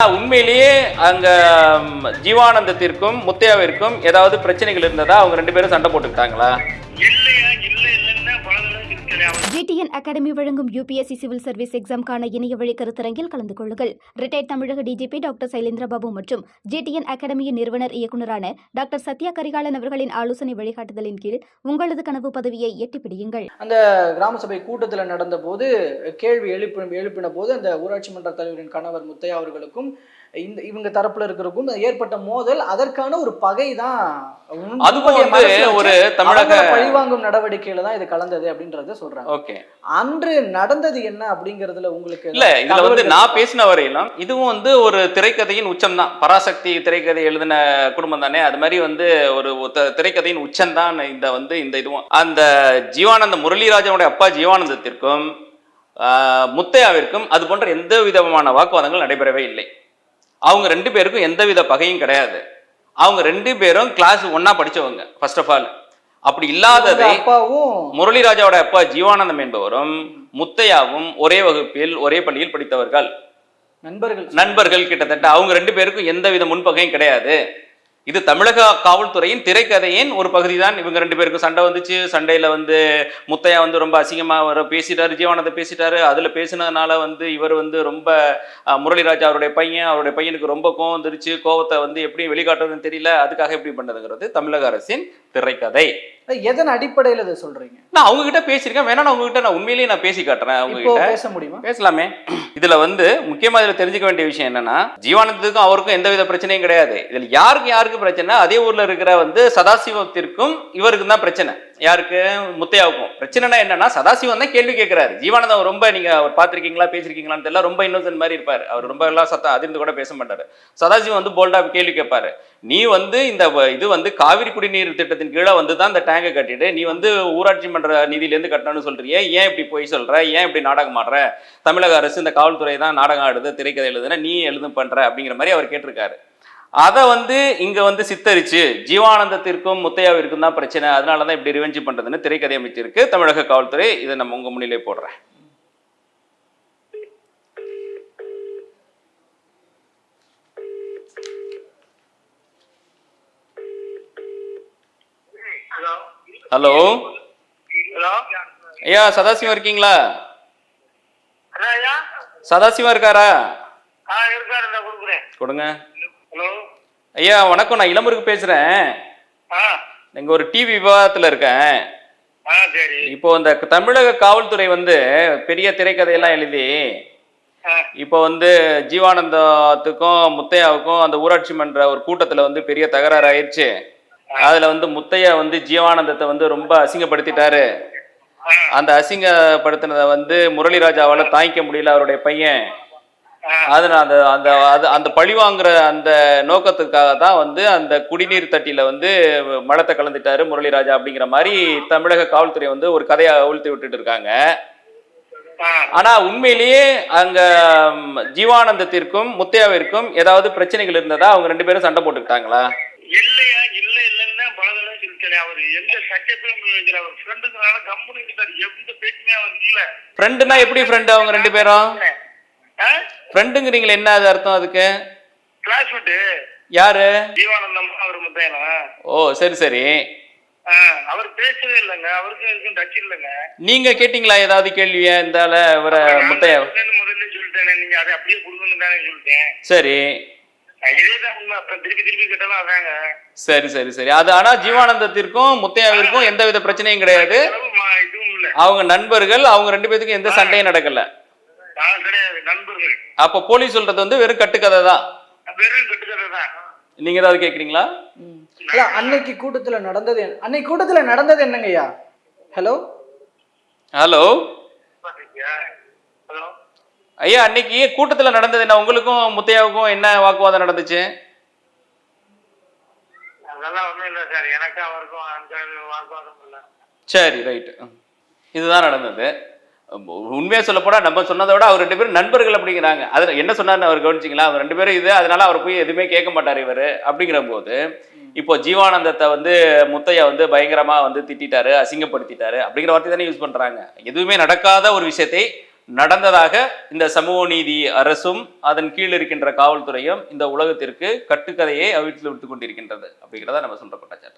உண்மையிலேயே அங்க ஜீவானந்தத்திற்கும் முத்தையாவிற்கும் ஏதாவது பிரச்சனைகள் இருந்ததா? அவங்க ரெண்டு பேரும் சண்டை போட்டுக்கிட்டாங்களா? இல்லையா இல்ல இல்லைன்னா ஜிடிஎன் அகாடமி வழங்கும் யூபிஎஸ்சி சிவில் சர்வீஸ் எக்ஸாம்கான இணைய வழி கருத்தரங்கில் கலந்து கொள்ளுங்கள். ரிட்டையர்ட் தமிழக டிஜிபி டாக்டர் சைலேந்திரபாபு மற்றும் ஜிடிஎன் அகாடமியின் நிறுவனர் இயக்குநரான டாக்டர் சத்யா கரிகாலன் அவர்களின் ஆலோசனை வழிகாட்டுதலின் கீழ் உங்களது கனவு பதவியை எட்டிப் பிடியுங்கள். அந்த கிராம சபை கூட்டத்தில் நடந்தபோது கேள்வி எழுப்பி எழுப்பின போது அந்த ஊராட்சி மன்ற தலைவரின் கணவர் முத்தையா அவர்களுக்கும் இந்த இவங்க தரப்புல இருக்கிறதுக்கும் ஏற்பட்ட மோதல் அதற்கான ஒரு பகை தான் அதுவும் வந்து ஒரு தமிழக- பழிவாங்கும் நடவடிக்கையில தான் இது கலந்தது அப்படின்றத சொல்றாங்க. ஓகே அன்று நடந்தது என்ன அப்படிங்கறதுல உங்களுக்கு இல்ல இதுல வந்து நான் பேசின வரையிலும் இதுவும் வந்து ஒரு திரைக்கதையின் உச்சம் தான் பராசக்தி திரைக்கதை எழுதின குடும்பம் தானே? அது மாதிரி வந்து ஒரு திரைக்கதையின் உச்சம் தான் இந்த வந்து இந்த இதுவும். அந்த ஜீவானந்த முரளிராஜனுடைய அப்பா ஜீவானந்தத்திற்கும் முத்தையாவிற்கும் அது போன்ற எந்த விதமான வாக்குவாதங்கள் நடைபெறவே இல்லை. அவங்க ரெண்டு பேருக்கும் எந்தவித பகையும் கிடையாது. அவங்க ரெண்டு பேரும் கிளாஸ் ஒண்ணா படிச்சவங்க ஃபர்ஸ்ட் ஆஃப் ஆல் அப்படி இல்லாததை முரளிராஜாவோட அப்பா ஜீவானந்தம் என்பவரும் முத்தையாவும் ஒரே வகுப்பில் ஒரே பள்ளியில் படித்தவர்கள். நண்பர்கள். நண்பர்கள் கிட்டத்தட்ட அவங்க ரெண்டு பேருக்கும் எந்த வித முன்பகையும் கிடையாது. இது தமிழக காவல்துறையின் திரைக்கதையின் ஒரு பகுதி தான் இவங்க ரெண்டு பேருக்கும் சண்டை வந்துச்சு. சண்டையில் வந்து முத்தையா வந்து ரொம்ப அசிங்கமாக வர பேசிட்டாரு ஜீவானந்த பேசிட்டாரு. அதில் பேசினதுனால வந்து இவர் வந்து ரொம்ப முரளிராஜ் முரளிராஜா அவருடைய பையன் அவருடைய பையனுக்கு ரொம்ப கோவம் வந்துருச்சு. கோவத்தை வந்து எப்படி வெளிக்காட்டுறதுன்னு தெரியல. அதுக்காக எப்படி பண்ணதுங்கிறது தமிழக அரசின் திரைக்கதை. எதன் அடிப்படையில இதை சொல்றீங்க? நான் அவங்க கிட்ட பேசியிருக்கேன். வேணா நான் உங்ககிட்ட நான் உண்மையிலேயே நான் பேசி காட்டுறேன் அவங்க கிட்ட பேச முடியுமா? பேசலாமே. இதுல வந்து முக்கியமா இதுல தெரிஞ்சுக்க வேண்டிய விஷயம் என்னன்னா ஜீவானந்தத்துக்கும் அவருக்கும் எந்தவித பிரச்சனையும் கிடையாது. இதுல யாருக்கு யாருக்கு பிரச்சனை அதே ஊர்ல இருக்கிற வந்து சதாசிவத்திற்கும் இவருக்கும் தான் பிரச்சனை. யாருக்கு? முத்தையாவுக்கும். பிரச்சனைனா என்னன்னா சதாசிவம் தான் கேள்வி கேட்கிறாரு ஜீவானந்தம் ரொம்ப நீங்க அவர் பார்த்திருக்கீங்களா பேசிருக்கீங்களான்னு தெரியல. ரொம்ப இன்னோசன்ட் மாதிரி இருப்பாரு. அவர் ரொம்ப எல்லாம் சத்தம் அதிர்ந்து கூட பேச மாட்டாரு. சதாசிவம் வந்து போல்டா கேள்வி கேட்பாரு. நீ வந்து இந்த இது வந்து காவிரி குடிநீர் திட்டத்தின் கீழே வந்து தான் இந்த டேங்கை கட்டிட்டு நீ வந்து ஊராட்சி மன்ற நிதியிலேருந்து கட்டணும்னு சொல்றிய ஏன் இப்படி போய் சொல்ற? ஏன் இப்படி நாடகம் ஆடுற? தமிழக அரசு இந்த காவல்துறை தான் நாடகம் ஆடுது திரைக்கதை எழுதுன நீ எழுதும் பண்ற? அப்படிங்கிற மாதிரி அவர் கேட்டிருக்காரு. அதை வந்து இங்க வந்து சித்தரிச்சு ஜீவானந்தத்திற்கும் முத்தையாவிற்கும் தான் பிரச்சனை. அதனால தான் இப்படி ரிவெஞ்சு பண்றதுன்னு திரைக்கதை அமைச்சிருக்கு தமிழக காவல்துறை. இதை நம்ம உங்க முன்னிலே போடுறேன். ஹலோ ஹலோ ஐயா சதாசிவம் இருக்கீங்களா? சதாசிவம் இருக்காரா? கொடுங்க. ஹலோ ஐயா வணக்கம் நான் இளமுருக்கு பேசுறேன். ஆ. இங்க ஒரு டிவி விவாதத்துல இருக்கேன். இப்போ இந்த தமிழக காவல்துறை வந்து பெரிய திரைக்கதையெல்லாம் எழுதி இப்போ வந்து ஜீவானந்தத்துக்கும் முத்தையாவுக்கும் அந்த ஊராட்சி மன்ற ஒரு கூட்டத்துல வந்து பெரிய தகராறு ஆயிடுச்சு. அதுல வந்து முத்தையா வந்து ஜீவானந்தத்தை வந்து ரொம்ப அசிங்கப்படுத்திட்டாரு. அந்த அசிங்கப்படுத்தினதை வந்து முரளிராஜாவால தாங்கிக்க முடியல அவருடைய பையன். ஆ அதனால அந்த அந்த அது அந்த பழி வாங்குற அந்த நோக்கத்துக்காக தான் வந்து அந்த குடிநீர் தட்டியில வந்து மலத்தை கலந்துட்டாரு முரளிராஜா அப்படிங்கிற மாதிரி தமிழக காவல்துறை வந்து ஒரு கதையை அவிழ்த்து விட்டுட்டு இருக்காங்க. ஆனா உண்மையிலேயே அங்க ஜீவானந்தத்திற்கும் முத்தையாவிற்கும் ஏதாவது பிரச்சனைகள் இருந்ததா? அவங்க ரெண்டு பேரும் சண்டை போட்டுக்கிட்டாங்களா? இல்லையா இல்ல இல்லைன்னா பல தடவை சொல்லிட்டேன் அவர் எந்த சட்டத்தையும் வைக்கிற அவர் ஃப்ரெண்டுங்களால கம்பெனி கிட்ட எந்த பேச்சுமே அவர் இல்ல. ஃப்ரெண்டுனா எப்படி ஃப்ரெண்டு அவங்க ரெண்டு பேரும்? ஃப்ரெண்டுங்கிறீங்களே என்ன அது அர்த்தம் அதுக்கு? கிளாஸ்மேட்டு யாரு? ஜீவானந்தம் அவர் முத்தையனா? ஓ சரி சரி. அவர் பேசவே இல்லைங்க. அவருக்கும் இதுக்கும் டச் இல்லைங்க. நீங்க கேட்டீங்களா ஏதாவது கேள்வியா இந்த இவரை முத்தையா? முதல்ல சொல்லிட்டேனே நீங்க அதை அப்படியே கொடுக்கணும் தானே சொல்லிட்டேன். சரி. சரி சரி சரி. அது ஆனா ஜீவானந்தத்திற்கும் முத்தையாவிற்கும் எந்த வித பிரச்சனையும் கிடையாது. அவங்க நண்பர்கள் அவங்க ரெண்டு பேத்துக்கும் எந்த சண்டையும் நடக்கல. அப்ப போலீஸ் சொல்றது வந்து வெறும் கட்டுக்கதை தான் வெறும் கட்டுக்கதை தான் நீங்க ஏதாவது கேக்குறீங்களா. இல்ல அன்னைக்கு கூட்டத்துல நடந்தது அன்னைக்கு கூட்டத்துல நடந்தது என்னங்கய்யா? ஹலோ? ஹலோ? ஹலோ ஐயா அன்னைக்கு கூட்டத்துல நடந்தது என்ன? உங்களுக்கும் முத்தையாவுக்கும் என்ன வாக்குவாதம் நடந்துச்சு? சார். எனக்கு அவருக்கும் அந்த வாக்குவாதம் இல்ல. சரி ரைட்டு இதுதான் நடந்தது. உண்மையா சொல்ல போனா நம்ம சொன்னதை விட அவர் ரெண்டு பேரும் நண்பர்கள் அப்படிங்கிறாங்க. அதுல என்ன சொன்னார்னு அவர் கவனிச்சிங்களா? அவர் ரெண்டு பேரும் இது அதனால அவர் போய் எதுவுமே கேட்க மாட்டார் இவர் அப்படிங்கிற போது இப்போ ஜீவானந்தத்தை வந்து முத்தையா வந்து பயங்கரமா வந்து திட்டிட்டாரு அசிங்கப்படுத்திட்டாரு அப்படிங்கிற வார்த்தை தானே யூஸ் பண்றாங்க. எதுவுமே நடக்காத ஒரு விஷயத்தை நடந்ததாக இந்த சமூக நீதி அரசும் அதன் கீழ் இருக்கின்ற காவல்துறையும் இந்த உலகத்திற்கு கட்டுக்கதையை அவிழ்த்து விட்டு கொண்டிருக்கின்றது. அப்படிங்கிறத நம்ம சொல்ற குற்றச்சாட்டு